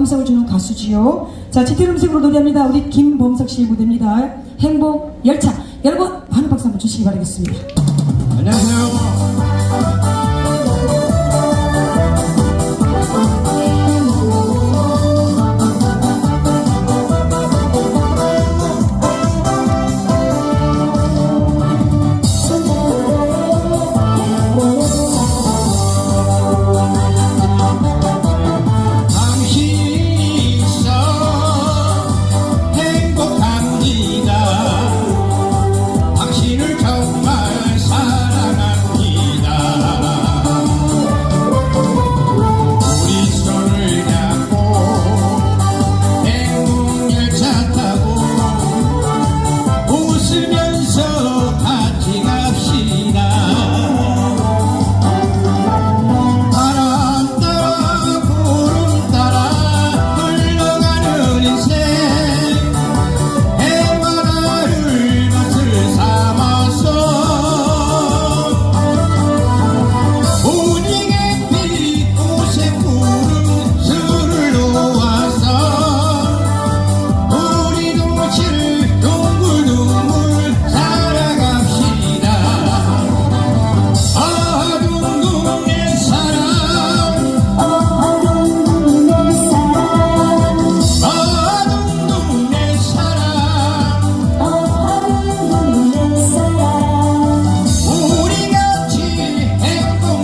감성을 주는 가수지요. 자, 짙은 음색으로 노래합니다. 우리 김범석 씨의 무대입니다. 행복 열차. 여러분, 많은 박수 한번 주시기 바라겠습니다. 안녕하세요.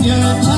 Yeah.